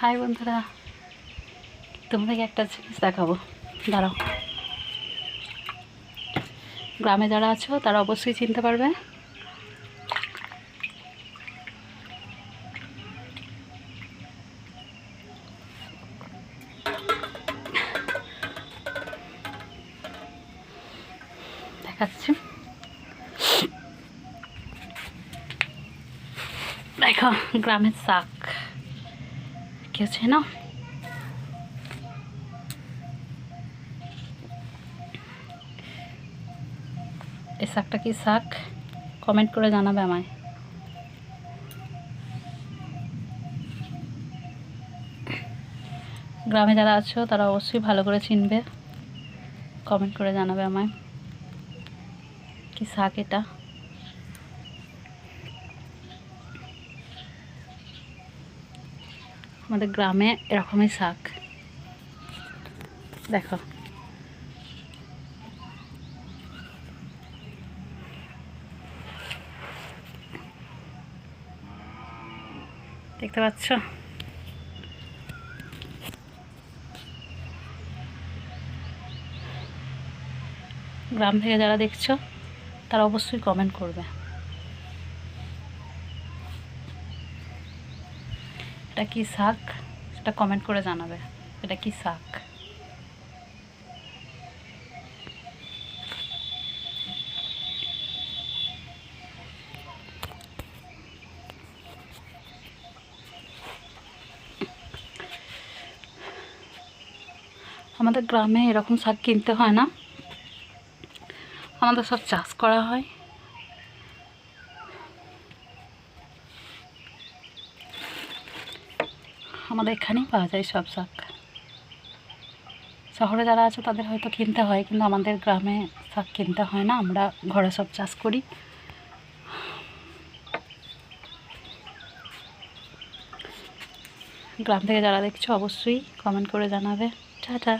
High বন্ধুরা, তোমাদেরকে একটা জিনিস দেখাবো। দাঁড়াও। গ্রামে যারা আছো, তারা অবশ্যই চিনতে পারবে। দেখাচ্ছি। দেখো, গ্রামের শাক। কেউ চেনো এই শাকটা কি শাক? কমেন্ট করে জানাবে আমায়। গ্রামে যারা আছো, তারা অবশ্যই ভালো করে চিনবে। কমেন্ট করে জানাবে আমায়। কি শাক এটা? আমাদের গ্রামে এরকমই শাক। দেখো। দেখতে পাচ্ছ? গ্রাম থেকে যারা দেখছ, তারা অবশ্যই কমেন্ট করবে। এটা কি শাক? সেটা কমেন্ট করে জানাবে। এটা কি শাক? আমাদের গ্রামে এরকম শাক কিনতে হয় না। আমাদের সব চাষ করা হয়। আমাদের এখানেই পাওয়া যায় সব শাক। শহরে যারা আছে তাদের হয়তো কিনতে হয়, কিন্তু আমাদের গ্রামে শাক কিনতে হয় না। আমরা ঘরে সব চাষ করি। গ্রাম থেকে যারা দেখছ অবশ্যই কমেন্ট করে জানাবে। টাটা।